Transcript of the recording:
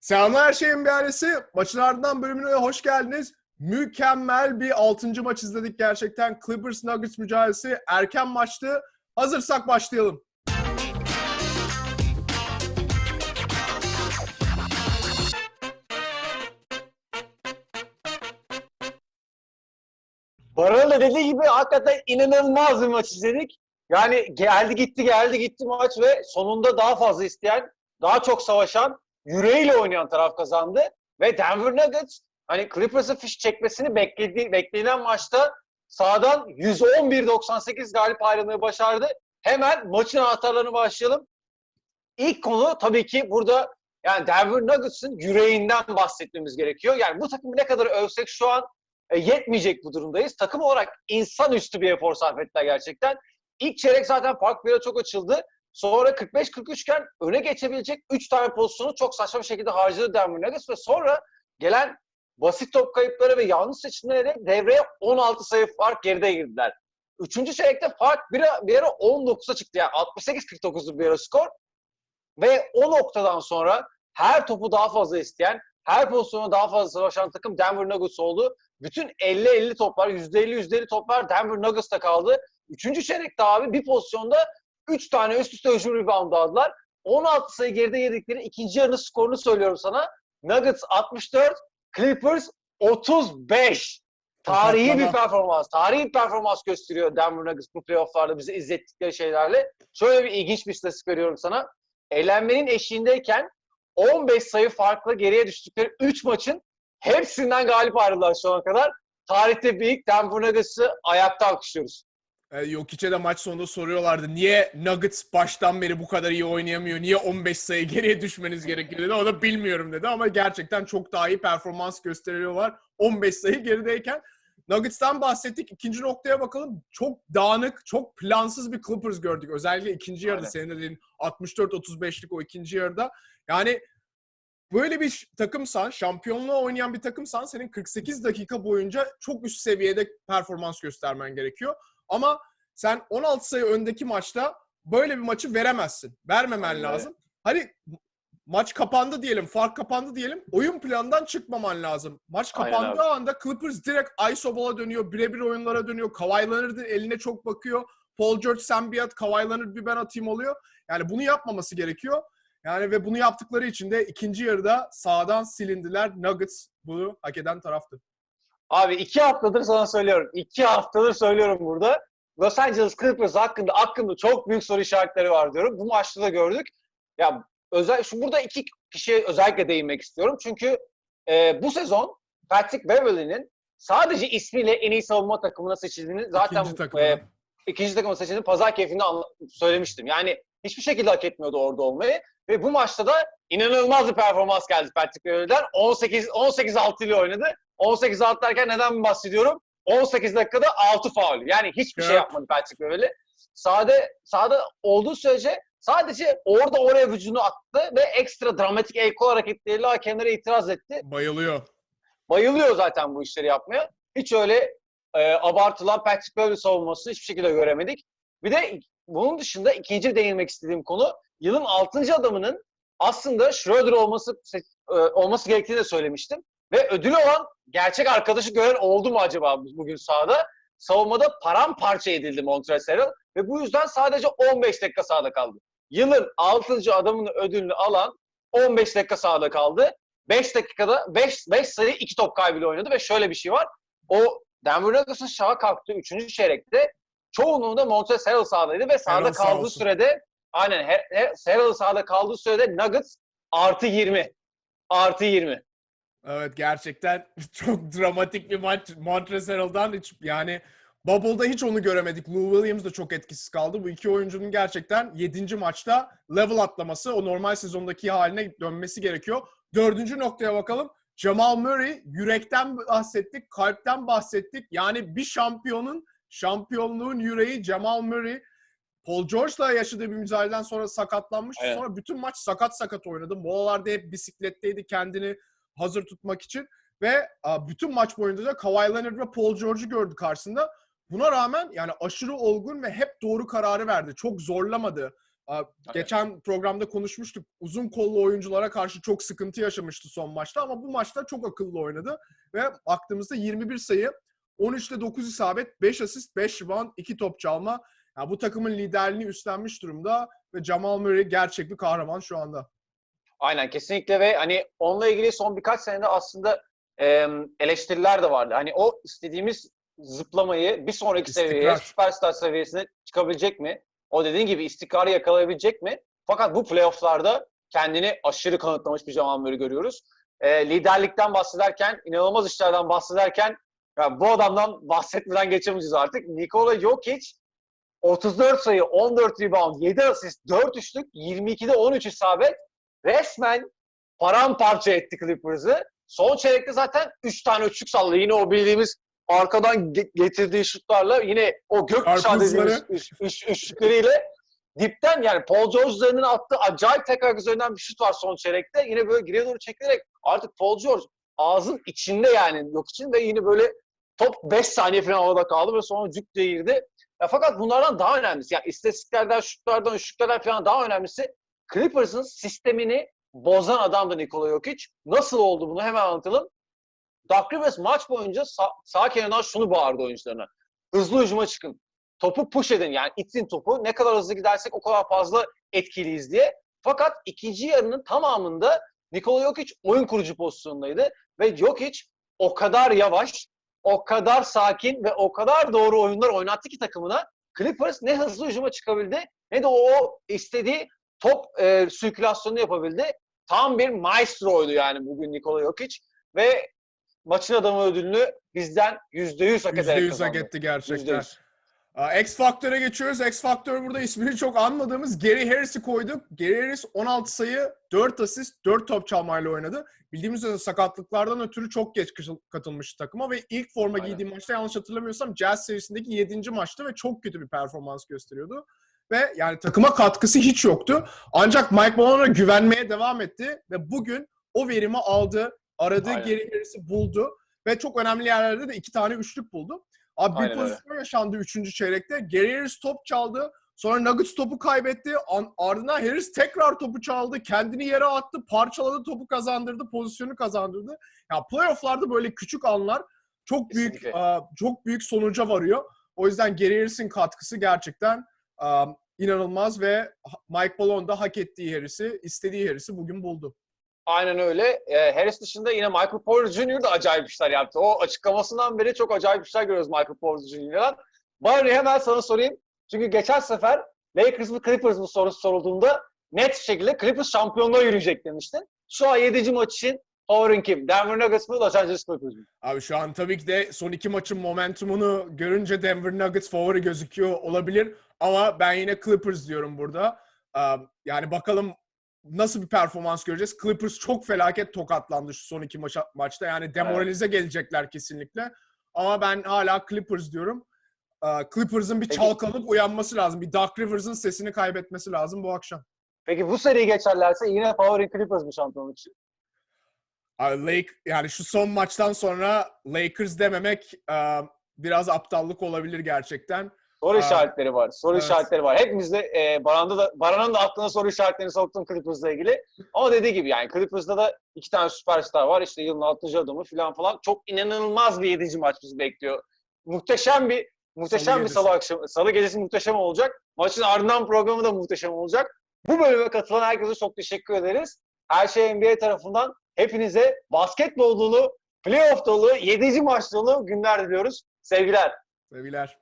Selamlar her şeyin bir. Maçın ardından bölümüne hoş geldiniz. Mükemmel bir 6. maç izledik gerçekten. Clippers Nuggets mücadelesi erken maçtı. Hazırsak başlayalım. Baran'ın da dediği gibi hakikaten inanılmaz bir maç izledik. Yani geldi gitti geldi gitti maç ve sonunda daha fazla isteyen, daha çok savaşan, yüreğiyle oynayan taraf kazandı. Ve Denver Nuggets hani Clippers'ın fiş çekmesini beklediği, beklenen maçta sağdan 111-98 galip ayrılmayı başardı. Hemen maçın anahtarlarını başlayalım. İlk konu tabii ki burada yani Denver Nuggets'ın yüreğinden bahsetmemiz gerekiyor. Yani bu takımı ne kadar övsek şu an e, yetmeyecek bu durumdayız. Takım olarak insanüstü bir efor sarf ettiler gerçekten. İlk çeyrek zaten fark bir çok açıldı. Sonra 45-43 iken öne geçebilecek 3 tane pozisyonu çok saçma bir şekilde harcadı Denver Nuggets ve sonra gelen basit top kayıpları ve yanlış seçimlere devreye 16 sayı fark geride girdiler. Üçüncü çeyrekte fark bir, bir ara 19'a çıktı. Yani 68-49'lu bir ara skor. Ve o noktadan sonra her topu daha fazla isteyen, her pozisyonu daha fazla savaşan takım Denver Nuggets oldu. Bütün 50-50 toplar, %50-%50 toplar Denver Nuggets'ta kaldı. Üçüncü çeyrekte abi bir pozisyonda 3 tane üst üste hücum rebound aldılar. 16 sayı geride yedikleri ikinci yarının skorunu söylüyorum sana. Nuggets 64, Clippers 35. Tarihi bir performans. Tarihi bir performans gösteriyor Denver Nuggets bu playofflarda bize izlettikleri şeylerle. Şöyle bir ilginç bir istatistik veriyorum sana. Elenmenin eşiğindeyken 15 sayı farklı geriye düştükleri 3 maçın hepsinden galip ayrıldılar şu ana kadar. Tarihte bir ilk Denver Nuggets'ı ayakta alkışlıyoruz. Ee, Jokic'e de maç sonunda soruyorlardı. Niye Nuggets baştan beri bu kadar iyi oynayamıyor? Niye 15 sayı geriye düşmeniz gerekiyor dedi. O da bilmiyorum dedi ama gerçekten çok daha iyi performans gösteriyorlar. 15 sayı gerideyken. Nuggets'tan bahsettik. İkinci noktaya bakalım. Çok dağınık, çok plansız bir Clippers gördük. Özellikle ikinci yarıda Aynen. senin de dediğin 64-35'lik o ikinci yarıda. Yani böyle bir takımsan, şampiyonluğa oynayan bir takımsan senin 48 dakika boyunca çok üst seviyede performans göstermen gerekiyor. Ama sen 16 sayı öndeki maçta böyle bir maçı veremezsin. Vermemen Aynen lazım. Hani maç kapandı diyelim, fark kapandı diyelim. Oyun planından çıkmaman lazım. Maç Aynen kapandığı anda Clippers direkt iso ball'a dönüyor, birebir oyunlara dönüyor. Kawhi Leonard'ın eline çok bakıyor. Paul George sen bir at, Kawhi Leonard bir ben atayım oluyor. Yani bunu yapmaması gerekiyor. Yani ve bunu yaptıkları için de ikinci yarıda sağdan silindiler. Nuggets bunu hak eden taraftı. Abi iki haftadır sana söylüyorum. İki haftadır söylüyorum burada. Los Angeles Clippers hakkında hakkında çok büyük soru işaretleri var diyorum. Bu maçta da gördük. Ya özel şu burada iki kişiye özellikle değinmek istiyorum. Çünkü e, bu sezon Patrick Beverly'nin sadece ismiyle en iyi savunma takımına seçildiğini zaten İkinci takımda. e, ikinci takıma seçildiğini pazar keyfinde söylemiştim. Yani hiçbir şekilde hak etmiyordu orada olmayı. Ve bu maçta da inanılmaz bir performans geldi Patrick Beverly'den. 18 18 6 ile oynadı. 18 6 derken neden bahsediyorum? 18 dakikada 6 faul. Yani hiçbir şey Evet. yapmadı Patrick Beverly. Sade sahada olduğu sürece sadece orada oraya vücudunu attı ve ekstra dramatik el kol hareketleriyle hakemlere itiraz etti. Bayılıyor. Bayılıyor zaten bu işleri yapmaya. Hiç öyle e, abartılan Patrick Beverly savunmasını hiçbir şekilde göremedik. Bir de bunun dışında ikinci değinmek istediğim konu yılın 6. adamının aslında Schroeder olması e, olması gerektiğini de söylemiştim. Ve ödülü olan gerçek arkadaşı gören oldu mu acaba bu- bugün sahada? Savunmada paramparça edildi Montrezl Harrell ve bu yüzden sadece 15 dakika sahada kaldı. Yılın 6. adamının ödülünü alan 15 dakika sahada kaldı. 5 dakikada 5 5 sayı 2 top kaybıyla oynadı ve şöyle bir şey var. O Denver Nuggets'ın şaha kalktığı 3. çeyrekte çoğunluğunda Montrezl Harrell sahadaydı ve sahada Harrell kaldığı sürede aynen Har- Har- Harrell sahada kaldığı sürede Nuggets artı 20. Artı 20. Evet gerçekten çok dramatik bir maç Montrezl Harrell'dan hiç yani Bubble'da hiç onu göremedik. Lou Williams da çok etkisiz kaldı. Bu iki oyuncunun gerçekten 7. maçta level atlaması, o normal sezondaki haline dönmesi gerekiyor. Dördüncü noktaya bakalım. Jamal Murray, yürekten bahsettik, kalpten bahsettik. Yani bir şampiyonun, şampiyonluğun yüreği Jamal Murray. Paul George'la yaşadığı bir mücadeleden sonra sakatlanmıştı. Evet. Sonra bütün maç sakat sakat oynadı. Molalarda hep bisikletteydi kendini hazır tutmak için. Ve a, bütün maç boyunca da Kawhi Leonard ve Paul George'u gördü karşısında. Buna rağmen yani aşırı olgun ve hep doğru kararı verdi. Çok zorlamadı Aa, Geçen programda konuşmuştuk. Uzun kollu oyunculara karşı çok sıkıntı yaşamıştı son maçta ama bu maçta çok akıllı oynadı. Ve baktığımızda 21 sayı, 13'te 9 isabet, 5 asist, 5 rebound, 2 top çalma. Ya bu takımın liderliğini üstlenmiş durumda ve Jamal Murray gerçek bir kahraman şu anda. Aynen kesinlikle ve hani onunla ilgili son birkaç senede aslında e, eleştiriler de vardı. Hani o istediğimiz zıplamayı bir sonraki İstikrar. seviyeye, süperstar seviyesine çıkabilecek mi? O dediğin gibi istikrarı yakalayabilecek mi? Fakat bu playofflarda kendini aşırı kanıtlamış bir Jamal Murray görüyoruz. E, liderlikten bahsederken, inanılmaz işlerden bahsederken ya bu adamdan bahsetmeden geçemeyeceğiz artık. Nikola Jokic 34 sayı, 14 rebound, 7 asist, 4 üçlük, 22'de 13 isabet resmen paramparça etti Clippers'ı. Son çeyrekte zaten 3 tane üçlük salladı. Yine o bildiğimiz arkadan ge- getirdiği şutlarla yine o gökkuşağı Karpuzları. dediğimiz üç, üç, üçlükleriyle dipten yani Paul George üzerinden attığı acayip tekrar üzerinden bir şut var son çeyrekte. Yine böyle geriye doğru çekilerek artık Paul George ağzın içinde yani yok için ve yine böyle top 5 saniye falan havada kaldı ve sonra cuk diye girdi. Ya fakat bunlardan daha önemlisi yani istatistiklerden, şutlardan, şutlardan falan daha önemlisi Clippers'ın sistemini bozan adamdı Nikola Jokic. Nasıl oldu bunu hemen anlatalım. Doug Rivers maç boyunca sağ, sağ kenardan şunu bağırdı oyuncularına. Hızlı hücuma çıkın. Topu push edin yani itin topu. Ne kadar hızlı gidersek o kadar fazla etkiliyiz diye. Fakat ikinci yarının tamamında Nikola Jokic oyun kurucu pozisyondaydı. Ve Jokic o kadar yavaş, o kadar sakin ve o kadar doğru oyunlar oynattı ki takımına. Clippers ne hızlı hücuma çıkabildi ne de o istediği top e, sirkülasyonu yapabildi. Tam bir maestroydu yani bugün Nikola Jokic ve maçın adamı ödülünü bizden %100 hak ederek %100 hak kazandı. etti gerçekten. %100. X Factor'a geçiyoruz. X Factor burada ismini çok anmadığımız Gary Harris'i koyduk. Gary Harris 16 sayı, 4 asist, 4 top çalmayla oynadı. Bildiğimiz üzere sakatlıklardan ötürü çok geç katılmış takıma ve ilk forma Aynen. giydiği maçta yanlış hatırlamıyorsam Jazz serisindeki 7. maçtı ve çok kötü bir performans gösteriyordu. Ve yani takıma katkısı hiç yoktu. Ancak Mike Malone'a güvenmeye devam etti ve bugün o verimi aldı. Aradığı Aynen. Gary Harris'i buldu ve çok önemli yerlerde de iki tane üçlük buldu. Abi bir Aynen öyle. pozisyon yaşandı 3. çeyrekte. Gary Harris top çaldı. Sonra Nuggets topu kaybetti. An- ardından Harris tekrar topu çaldı. Kendini yere attı. Parçaladı topu kazandırdı. Pozisyonu kazandırdı. Ya playoff'larda böyle küçük anlar çok büyük Kesinlikle. çok büyük sonuca varıyor. O yüzden Gary Harris'in katkısı gerçekten inanılmaz ve Mike Malone da hak ettiği Harris'i, istediği Harris'i bugün buldu. Aynen öyle. E, Harris dışında yine Michael Porter Jr. da acayip işler yaptı. O açıklamasından beri çok acayip işler görüyoruz Michael Porter Jr.'dan. Bari hemen sana sorayım. Çünkü geçen sefer Lakers mı Clippers mı sorusu sorulduğunda net şekilde Clippers şampiyonluğa yürüyecek demiştin. Şu an 7. maç için favorin kim? Denver Nuggets mı Los Angeles Clippers mı? Abi şu an tabii ki de son iki maçın momentumunu görünce Denver Nuggets favori gözüküyor olabilir. Ama ben yine Clippers diyorum burada. Um, Yani bakalım nasıl bir performans göreceğiz. Clippers çok felaket tokatlandı şu son iki maça, maçta. Yani demoralize gelecekler kesinlikle. Ama ben hala Clippers diyorum. Uh, Clippers'ın bir Peki. çalkalanıp uyanması lazım. Bir Doug Rivers'ın sesini kaybetmesi lazım bu akşam. Peki bu seriyi geçerlerse yine favorin Clippers mı şampiyonluk için? Lake, yani şu son maçtan sonra Lakers dememek biraz aptallık olabilir gerçekten. Soru Aa, işaretleri var. Soru evet. işaretleri var. Hepimizde e, Baran'da da Baran'ın da aklına soru işaretlerini soktun Clippers'la ilgili. Ama dediği gibi yani Clippers'da da iki tane süperstar var. İşte yılın 6. adamı falan falan. Çok inanılmaz bir 7. maç bizi bekliyor. Muhteşem bir muhteşem Salı bir salı akşamı. Salı gecesi muhteşem olacak. Maçın ardından programı da muhteşem olacak. Bu bölüme katılan herkese çok teşekkür ederiz. Her şey NBA tarafından hepinize basketbol dolu, playoff dolu, 7. maç dolu günler diliyoruz. Sevgiler. Sevgiler.